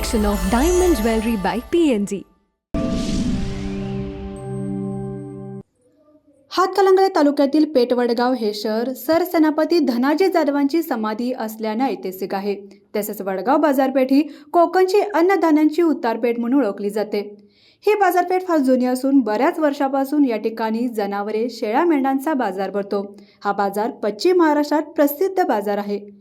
collection of diamond jewelry by PNG. हातकलंगळे तालुक्यातील पेटवडगाव हे शहर सरसेनापती धनाजी जाधवांची समाधी असल्याने ऐतिहासिक आहे. तसेच वडगाव बाजारपेठ ही कोकणची अन्नधान्यांची उतारपेठ म्हणून ओळखली जाते. ही बाजारपेठ फार जुनी असून बऱ्याच वर्षापासून या ठिकाणी जनावरे शेळ्या मेंढ्यांचा बाजार भरतो. हा बाजार पश्चिम महाराष्ट्रात प्रसिद्ध बाजार आहे.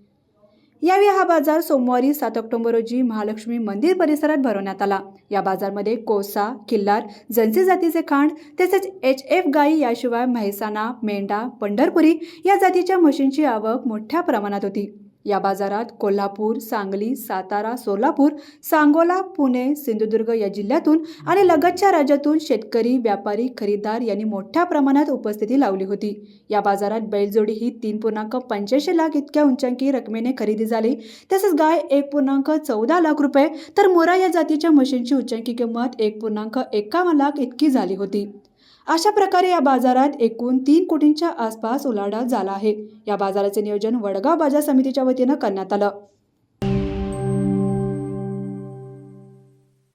यावेळी हा बाजार सोमवारी सात ऑक्टोबर रोजी महालक्ष्मी मंदिर परिसरात भरवण्यात आला. या बाजारमध्ये कोसा किल्लार जन्सी जातीचे खांड तसेच एच एफ गाई याशिवाय म्हैसाणा मेंढा पंढरपुरी या जातीच्या म्हशींची आवक मोठ्या प्रमाणात होती. या बाजारात कोल्हापूर सांगली सातारा सोलापूर सांगोला पुणे सिंधुदुर्ग या जिल्ह्यातून आणि लगतच्या राज्यातून शेतकरी व्यापारी खरेदीदार यांनी मोठ्या प्रमाणात उपस्थिती लावली होती. या बाजारात बैलजोडी ही तीन पूर्णांक पंच्याऐंशी लाख इतक्या उंचांकी रकमेने खरेदी झाली. तसेच गाय एक पूर्णांक चौदा लाख रुपये तर मोरा या जातीच्या म्हशींची उच्चांकी किंमत एक पूर्णांक एकावन्न लाख इतकी झाली होती. अशा प्रकारे या बाजारात एकूण तीन कोटींच्या आसपास उलाढाल झाला आहे. या बाजाराचे नियोजन वडगाव बाजार समितीच्या वतीनं करण्यात आलं.